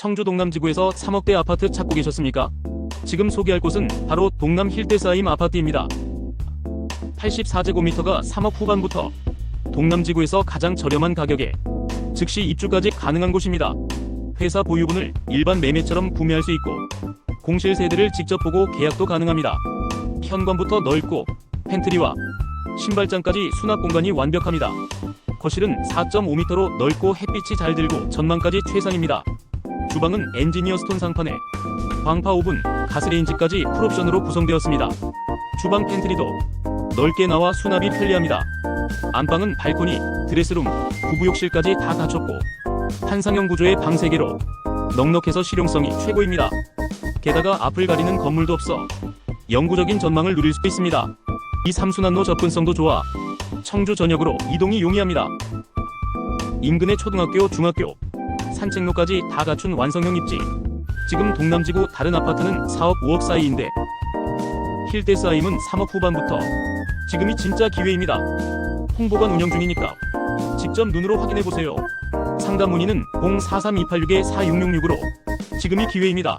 청주 동남지구에서 3억대 아파트 찾고 계셨습니까? 지금 소개할 곳은 바로 동남 힐대 사임 아파트입니다. 84제곱미터가 3억 후반부터 동남지구에서 가장 저렴한 가격에 즉시 입주까지 가능한 곳입니다. 회사 보유분을 일반 매매처럼 구매할 수 있고 공실 세대를 직접 보고 계약도 가능합니다. 현관부터 넓고 팬트리와 신발장까지 수납 공간이 완벽합니다. 거실은 4.5m로 넓고 햇빛이 잘 들고 전망까지 최상입니다. 주방은 엔지니어 스톤 상판에 광파 오븐, 가스레인지까지 풀옵션으로 구성되었습니다. 주방 팬트리도 넓게 나와 수납이 편리합니다. 안방은 발코니, 드레스룸, 부부욕실까지 다 갖췄고 한상형 구조의 방 3개로 넉넉해서 실용성이 최고입니다. 게다가 앞을 가리는 건물도 없어 영구적인 전망을 누릴 수 있습니다. 이 삼순환로 접근성도 좋아 청주 전역으로 이동이 용이합니다. 인근의 초등학교, 중학교, 산책로까지 다 갖춘 완성형 입지. 지금 동남지구 다른 아파트는 4억, 5억 사이인데 힐대사임은 3억 후반부터 지금이 진짜 기회입니다. 홍보관 운영 중이니까 직접 눈으로 확인해 보세요. 상담 문의는 043-286-4666으로 지금이 기회입니다.